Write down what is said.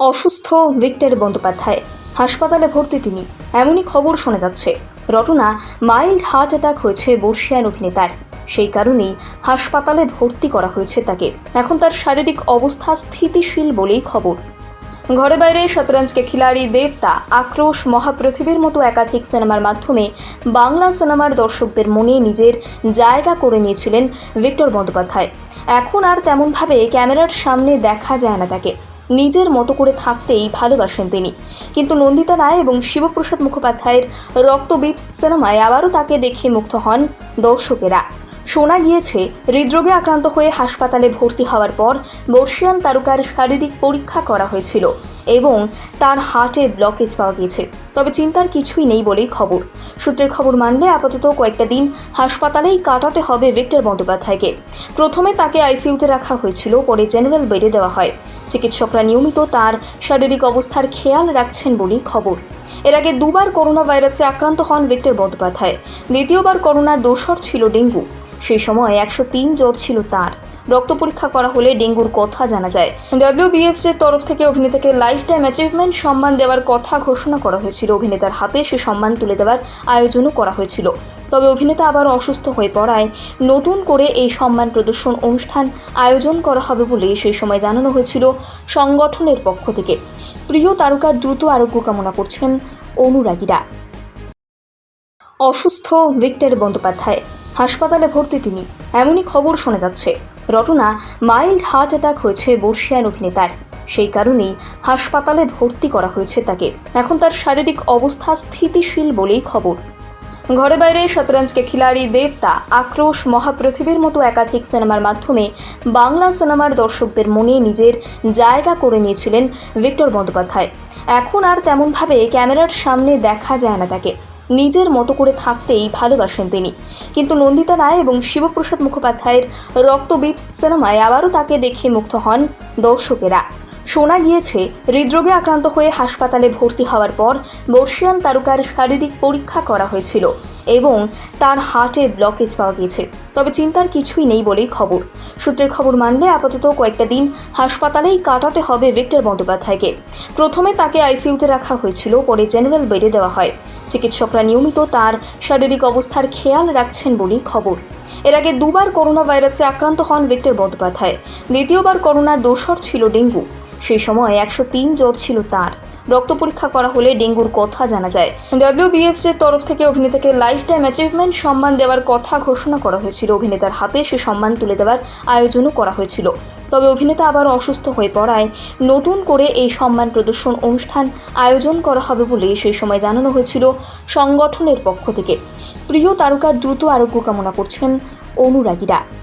অসুস্থ ভিক্টর বন্দ্যোপাধ্যায়। হাসপাতালে ভর্তি তিনি। এমনই খবর শোনা যাচ্ছে। রটনা মাইল্ড হার্ট অ্যাটাক হয়েছে বর্ষিয়ান অভিনেতার। সেই কারণেই হাসপাতালে ভর্তি করা হয়েছে তাকে। এখন তার শারীরিক অবস্থা স্থিতিশীল বলেই খবর। ঘরে বাইরে শতরঞ্জকে খিলাড়ি, দেবতা, আক্রোশ মহাপৃথিবীর মতো একাধিক সিনেমার মাধ্যমে বাংলা সিনেমার দর্শকদের মনে নিজের জায়গা করে নিয়েছিলেন ভিক্টর বন্দ্যোপাধ্যায়। এখন আর তেমনভাবে ক্যামেরার সামনে দেখা যায় না তাকে। নিজের মতো করে থাকতেই ভালোবাসেন তিনি। কিন্তু নন্দিতা রায় এবং শিবপ্রসাদ মুখোপাধ্যায়ের রক্তবীজ সিনেমায় আবারও তাকে দেখে মুগ্ধ হন দর্শকেরা। শোনা গিয়েছে, হৃদরোগে আক্রান্ত হয়ে হাসপাতালে ভর্তি হওয়ার পর বর্ষিয়ান তারকার শারীরিক পরীক্ষা করা হয়েছিল এবং তার হার্টে ব্লকেজ পাওয়া গিয়েছে। তবে চিন্তার কিছুই নেই বলেই খবর। সূত্রের খবর মানলে আপাতত কয়েকটা দিন হাসপাতালেই কাটাতে হবে ভিক্টর বন্দ্যোপাধ্যায়কে। প্রথমে তাকে আইসিইউতে রাখা হয়েছিল, পরে জেনারেল বেডে দেওয়া হয়। চিকিৎসকরা নিয়মিত তার শারীরিক অবস্থার খেয়াল রাখছেন বলেই খবর। এর আগে দুবার করোনা ভাইরাসে আক্রান্ত হন ভিক্টর বন্দ্যোপাধ্যায়। দ্বিতীয়বার করোনার দোষর ছিল ডেঙ্গু। সেই সময় একশো তিন জ্বর ছিল তার। রক্ত পরীক্ষা করা হলে ডেঙ্গুর কথা জানা যায়। ডাব্লিউবিএফসির তরফ থেকে অভিনেতাকে লাইফ টাইম অ্যাচিভমেন্ট সম্মান দেওয়ার কথা ঘোষণা করা হয়েছিল। অভিনেতার হাতে সে সম্মান তুলে দেওয়ার আয়োজনও করা হয়েছিল। তবে অভিনেতা আবার অসুস্থ হয়ে পড়ায়। নতুন করে এই সম্মান প্রদর্শন অনুষ্ঠান আয়োজন করা হবে বলে সেই সময় জানানো হয়েছিল সংগঠনের পক্ষ থেকে। প্রিয় তারকার দ্রুত আরোগ্য কামনা করছেন অনুরাগীরা। অসুস্থ ভিক্টর বন্দ্যোপাধ্যায়। হাসপাতালে ভর্তি তিনি। এমনই খবর শোনা যাচ্ছে। রটনা মাইল্ড হার্ট অ্যাটাক হয়েছে বর্ষিয়ান অভিনেতার। সেই কারণেই হাসপাতালে ভর্তি করা হয়েছে তাকে। এখন তার শারীরিক অবস্থা স্থিতিশীল বলেই খবর। ঘরে বাইরে শতরঞ্জকে খিলাড়ি, দেবতা, আক্রোশ মহাপৃথিবীর মতো একাধিক সিনেমার মাধ্যমে বাংলা সিনেমার দর্শকদের মনে নিজের জায়গা করে নিয়েছিলেন ভিক্টর বন্দ্যোপাধ্যায়। এখন আর তেমনভাবে ক্যামেরার সামনে দেখা যায় না তাকে। নিজের মতো করে থাকতেই ভালোবাসেন তিনি। কিন্তু নন্দিতা রায় এবং শিবপ্রসাদ মুখোপাধ্যায়ের রক্তবীজ সিনেমায় আবারও তাকে দেখে মুগ্ধ হন দর্শকেরা। শোনা গিয়েছে, হৃদরোগে আক্রান্ত হয়ে হাসপাতালে ভর্তি হওয়ার পর বর্ষিয়ান তারকার শারীরিক পরীক্ষা করা হয়েছিল এবং তার হার্টে ব্লকেজ পাওয়া গিয়েছে। তবে চিন্তার কিছুই নেই বলেই খবর। সূত্রের খবর মানলে আপাতত কয়েকটা দিন হাসপাতালেই কাটাতে হবে ভিক্টর বন্দ্যোপাধ্যায়কে। প্রথমে তাকে আইসিইউতে রাখা হয়েছিল, পরে জেনারেল বেডে দেওয়া হয়। চিকিৎসকরা নিয়মিত তার শারীরিক অবস্থার খেয়াল রাখছেন বলেই খবর। এর আগে দুবার করোনা ভাইরাসে আক্রান্ত হন ভিক্টর বন্দ্যোপাধ্যায়। দ্বিতীয়বার করোনার দোসর ছিল ডেঙ্গু। সেই সময় একশো তিন জ্বর ছিল তার। রক্ত পরীক্ষা করা হলে ডেঙ্গুর কথা জানা যায়। ডাব্লিউবিএফসির তরফ থেকে অভিনেতাকে লাইফ টাইম অ্যাচিভমেন্ট সম্মান দেওয়ার কথা ঘোষণা করা হয়েছিল। অভিনেতার হাতে সে সম্মান তুলে দেওয়ার আয়োজনও করা হয়েছিল। তবে অভিনেতা আবার অসুস্থ হয়ে পড়ায়। নতুন করে এই সম্মান প্রদর্শন অনুষ্ঠান আয়োজন করা হবে বলে সেই সময় জানানো হয়েছিল সংগঠনের পক্ষ থেকে। প্রিয় তারকার দ্রুত আরোগ্য কামনা করছেন অনুরাগীরা।